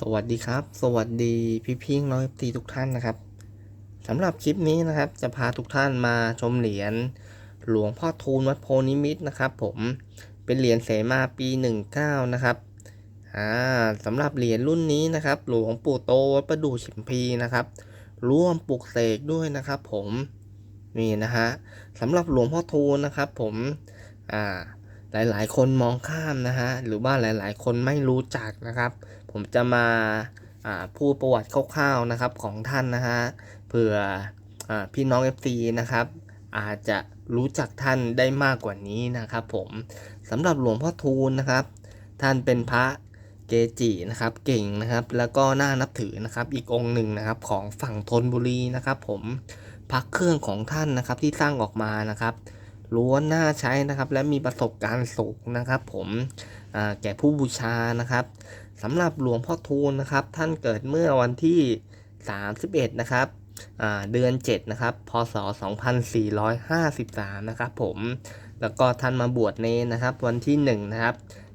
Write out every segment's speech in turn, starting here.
สวัสดีครับ สวัสดีพี่พี่น้อยตีทุกท่านนะครับสำหรับคลิปนี้นะครับ จะพาทุกท่านมาชมเหรียญหลวงพ่อทูลวัดโพนิมิตรนะครับ ผมเป็นเหรียญเสมาปี 19 นะครับอ่าสำหรับเหรียญรุ่นนี้นะครับ หลวงปู่โตวัดประดู่ฉิมพีนะครับ ร่วมปลุกเสกด้วยนะครับ ผมนี่นะฮะสำหรับหลวงพ่อทูลนะครับ ผมอ่าหลายๆ คนมองข้ามนะฮะหรือว่าหลาย ๆ คนไม่รู้จักนะครับ ผมจะมาพูดประวัติคร่าวๆนะครับของท่านนะฮะเผื่ออพี่น้อง FC นะครับ อาจจะรู้จักท่านได้มากกว่านี้นะครับผมสำหรับหลวงพ่อทูลนะครับ ท่านเป็นพระเกจินะครับเก่งนะครับแล้วก็น่านับถือนะครับอีกองค์หนึ่งนะครับของฝั่งธนบุรีนะครับ ผมพระเครื่องของท่านนะครับที่สร้างออกมานะครับล้วนน่าใช้นะครับและมีประสบการณ์สูงนะครับ ผมแก่ผู้บูชานะครับ สำหรับหลวงพ่อทูลนะครับ ท่านเกิดเมื่อวันที่ 31 นะครับเดือน 7 นะครับ พศ 2453 นะครับผม แล้วก็ท่านมาบวชเนนนะครับ วันที่ 1 นะครับ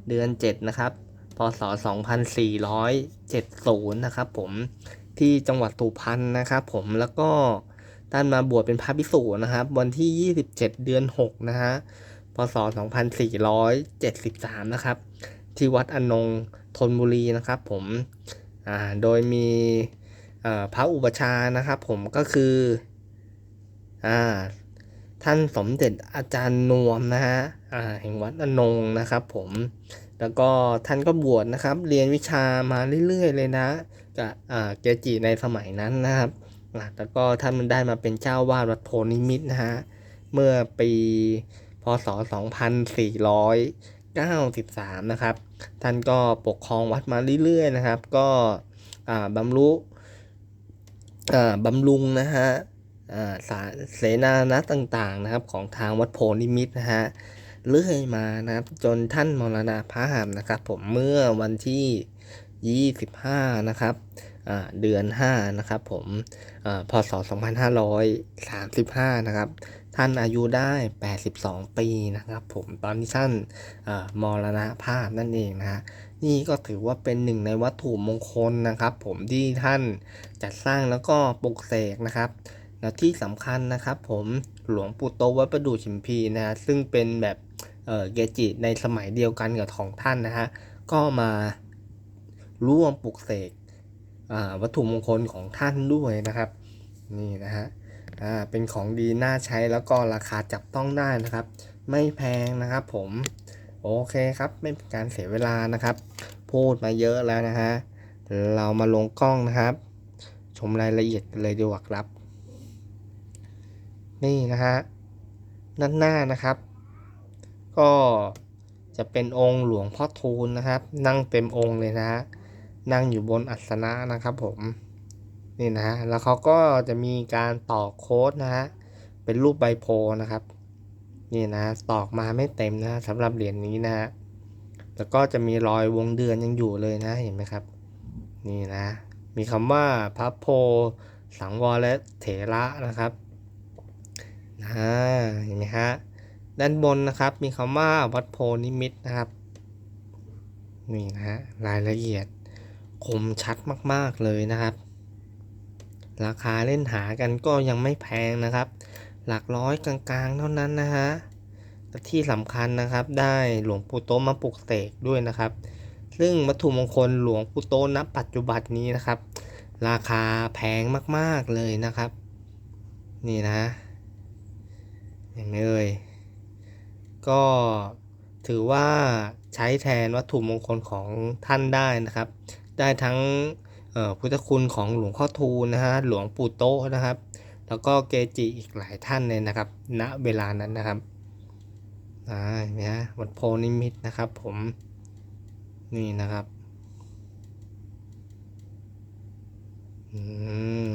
เดือน 7 นะครับ พศ 2470 นะครับผม ที่จังหวัดสุพรรณนะครับผม แล้วก็ท่านมาบวชเป็นพระภิกษุนะครับ วันที่ 27 เดือน 6 นะฮะ พศ 2473 นะครับ ที่วัดอนงธนบุรีนะครับผมโดยมีพระอุปชานะครับผมก็คืออท่านสมเด็จอาจารย์นวมนะฮะแห่งวัดอนงนะครับผมแล้วก็ท่านก็บวชนะครับ เรียนวิชามาเรื่อยๆ เลยนะกับเกจิในสมัยนั้นนะครับแล้วก็ท่านมันได้มาเป็นเจ้าวาดวัดโพนิมิตนะฮะเมื่อปีพศ 2493นะครับ ท่านก็ปกครองวัดมาเรื่อยๆนะครับ ก็บำรุบำรุงนะฮะเสนานะต่างๆนะครับของทางวัดโพนิมิตรนะฮะเรื่อยมานะครับ จนท่านมรณภาพนะครับ ผมเมื่อวันที่ 25 นะครับเดือน 5 นะครับผมอ่าพศ 2535 นะครับท่านอายุได้ 82 ปีนะครับ ผมตอนที่ท่านอ่ามรณภาพนั่นเองนะฮะนี่ก็ถือว่าเป็นหนึ่งในวัตถุมงคลนะครับ ผมที่ท่านจัดสร้างแล้วก็ปลุกเสกนะครับและที่สำคัญนะครับ ผมหลวงปู่โตวัดประดู่ฉิมพีนะฮะซึ่งเป็นแบบเออเกจิในสมัยเดียวกันกับของท่านนะฮะก็มาร่วมปลุกเสกอ่าวัตถุมงคลของท่านด้วยนะครับ นี่นะฮะ อ่าเป็นของดีน่าใช้แล้วก็ราคาจับต้องได้นะครับ ไม่แพงนะครับผมโอเคครับไม่เป็นการเสียเวลานะครับ พูดมาเยอะแล้วนะฮะเรามาลงกล้องนะครับ ชมรายละเอียดกันเลยดีกว่าครับ นี่นะฮะด้านหน้านะครับ ก็จะเป็นองค์หลวงพ่อทูลนะครับ นั่งเต็มองค์เลยนะฮะนั่งอยู่บนอัสนะนะครับผม นี่นะฮะ แล้วเขาก็จะมีการต่อโค้ดนะฮะ เป็นรูปใบโพลนะครับ นี่นะตอกมาไม่เต็มนะสำหรับเหรียญนี้นะฮะ แล้วก็จะมีรอยวงเดือนยังอยู่เลยนะ เห็นไหมครับ นี่นะ มีคำว่าพระโพ สังวรและเถระนะครับนะเห็นไหมฮะ ด้านบนนะครับ มีคำว่าวัดโพนิมิตนะครับ นี่นะฮะ รายละเอียดคมชัดมาก ๆ เลยนะครับ ราคาเล่นหากันก็ยังไม่แพงนะครับ หลักร้อยกลางๆเท่านั้นนะฮะที่สำคัญนะครับได้หลวงปู่โตมาปลุกเสกด้วยนะครับ ซึ่งวัตถุมงคลหลวงปู่โตณปัจจุบันนี้นะครับ ราคาแพงมากๆเลยนะครับ นี่นะเห็นไหมเอ่ยก็ถือว่าใช้แทนวัตถุมงคลของท่านได้นะครับ ได้ทั้ง พุทธคุณของหลวงพ่อทูลนะฮะหลวงปู่โตนะครับ แล้วก็เกจิอีกหลายท่านเลยนะครับ ณเวลานั้นนะครับอ่าเนไหมฮะวัดโพนิมิตรนะครับผมนี่นะครับอืม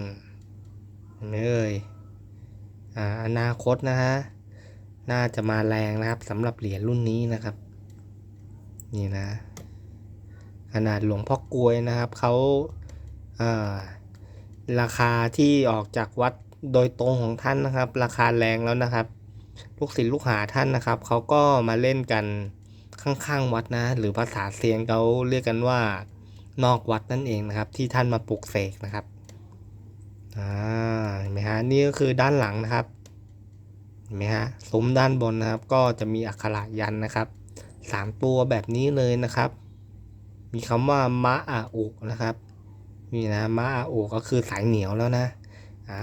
เนไหมเอ่ยอ่าอนาคตนะฮะน่าจะมาแรงนะครับสำหรับเหรียญรุ่นนี้นะครับ นี่นะ ขนาดหลวงพ่อกลวยนะครับเขา ราคาที่ออกจากวัดโดยตรงของท่านนะครับ ราคาแรงแล้วนะครับ ลูกศิษย์ลูกหาท่านนะครับเขาก็มาเล่นกันข้างๆวัดนะ หรือภาษาเซียนเขาเรียกกันว่านอกวัดนั่นเองนะครับ ที่ท่านมาปลุกเสกนะครับอ่าเห็นไหมฮะนี่ก็คือด้านหลังนะครับเห็นไหมฮะซุ้มด้านบนนะครับ ก็จะมีอักขระยันนะครับสามตัวแบบนี้เลยนะครับ มีคำว่ามะอาอุนะครับ นี่นะมะอาอุก็คือสายเหนียวแล้วนะอ่า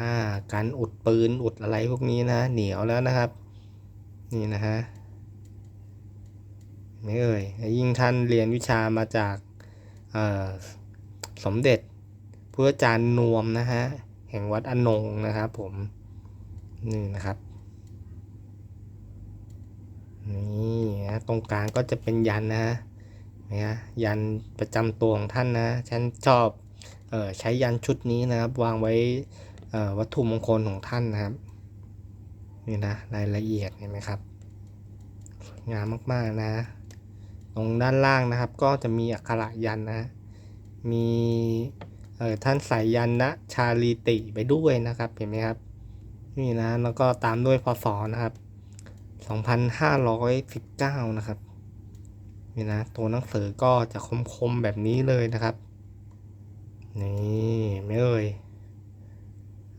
การอุดปืนอุดอะไรพวกนี้นะ เหนียวแล้วนะครับ นี่นะฮะไม่เอ่ยยิ่งท่านเรียนวิชามาจากสมเด็จพระอาจารย์นวมนะฮะแห่งวัดอนงนะครับผมนี่นะครับนี่นะตรงกลางก็จะเป็นยันนะฮะนะยันประจำตัวของท่านนะฉันชอบ ใช้ยันชุดนี้นะครับ วางไว้วัตถุมงคลของท่านนะครับนี่นะรายละเอียดเห็นไหมครับสวยงามมากๆนะ ตรงด้านล่างนะครับ ก็จะมีอักขระยันนะ มีเออท่านใส่ยันนะชาลีติไปด้วยนะครับเห็นไหมครับนี่นะแล้วก็ตามด้วยพศนะครับ 2519 นะครับนี่นะตัวหนังสือก็จะคมๆแบบนี้เลยนะครับ นี่ไม่เอ่ย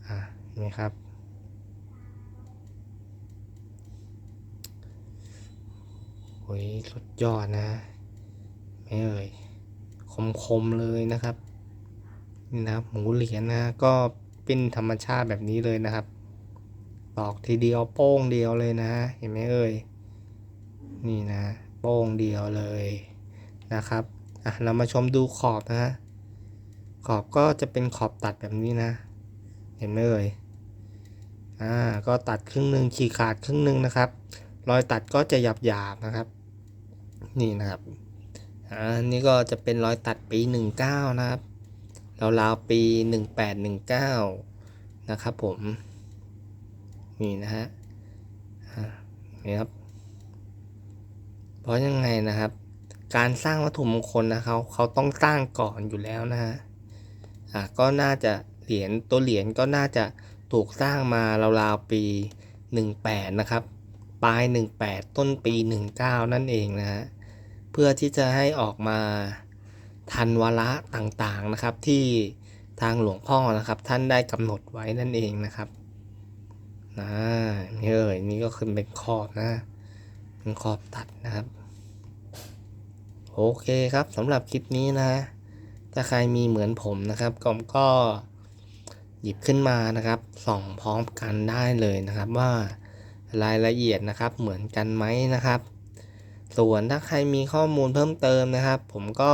อะนี่ครับ โอ้ยสุดยอดนะ ไม่เอ่ยคมๆเลยนะครับนี่นะครับหมูเหรียญนะก็เป็นธรรมชาติแบบนี้เลยนะครับตอกทีเดียวโป้งเดียวเลยนะ เห็นไหมเอ่ยนี่นะ โป้งเดียวเลยนะครับอะเรามาชมดูขอบนะฮะ ขอบก็จะเป็นขอบตัดแบบนี้นะ เห็นไหมเอ่ยอ่าก็ตัดครึ่งหนึ่งฉีกขาดครึ่งหนึ่งนะครับ รอยตัดก็จะหยาบหยาบนะครับ นี่นะครับอ่านี่ก็จะเป็นรอยตัดปี 19 นะครับราวๆปี 1819 นะครับผม นี่นะฮะอ่านี่ครับ เพราะยังไงนะครับ การสร้างวัตถุมงคลนะเขาเขาต้องสร้างก่อนอยู่แล้วนะฮะ อ่าก็น่าจะเหรียญตัวเหรียญก็น่าจะถูกสร้างมาราวๆปี 18 นะครับ ปลาย 18 ต้นปี 19 นั่นเองนะฮะเพื่อที่จะให้ออกมาทันวาระต่างๆนะครับที่ทางหลวงพ่อนะครับ ท่านได้กำหนดไว้นั่นเองนะครับนะนี่เอ่ยนี่ก็คือเป็นขอบนะเป็นขอบตัดนะครับ โอเคครับสำหรับคลิปนี้นะ ถ้าใครมีเหมือนผมนะครับก็ก็หยิบขึ้นมานะครับส่องพร้อมกันได้เลยนะครับ ว่ารายละเอียดนะครับเหมือนกันไหมนะครับ ส่วนถ้าใครมีข้อมูลเพิ่มเติมนะครับ ผมก็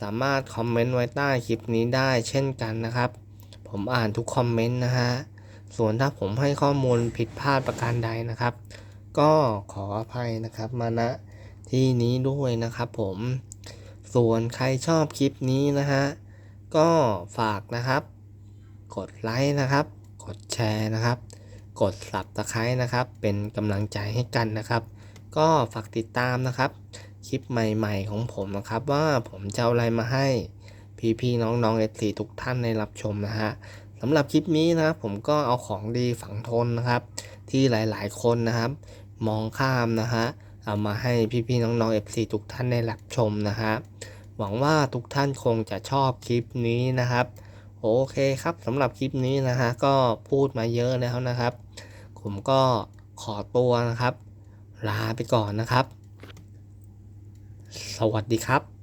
สามารถคอมเมนต์ไว้ใต้คลิปนี้ได้เช่นกันนะครับ ผมอ่านทุกคอมเมนต์นะฮะส่วนถ้าผมให้ข้อมูลผิดพลาดประการใดนะครับ ก็ขออภัยนะครับมาณที่นี้ด้วยนะครับผม ส่วนใครชอบคลิปนี้นะฮะ ก็ฝากนะครับ กดไลค์นะครับ กดแชร์นะครับ กด subscribe นะครับ เป็นกำลังใจให้กันนะครับ ก็ฝากติดตามนะครับ คลิปใหม่ๆของผมนะครับ ว่าผมจะเอาอะไรมาให้พี่ๆน้องๆเอซีทุกท่านได้รับชมนะฮะสำหรับคลิปนี้นะครับผมก็เอาของดีฝังทนนะครับ ที่หลายๆคนนะครับ มองข้ามนะฮะเอามาให้พี่ๆน้องๆเอฟซีทุกท่านได้รับชมนะฮะ หวังว่าทุกท่านคงจะชอบคลิปนี้นะครับ โอเคครับสำหรับคลิปนี้นะฮะก็พูดมาเยอะแล้วนะครับ ผมก็ขอตัวนะครับ ลาไปก่อนนะครับ สวัสดีครับ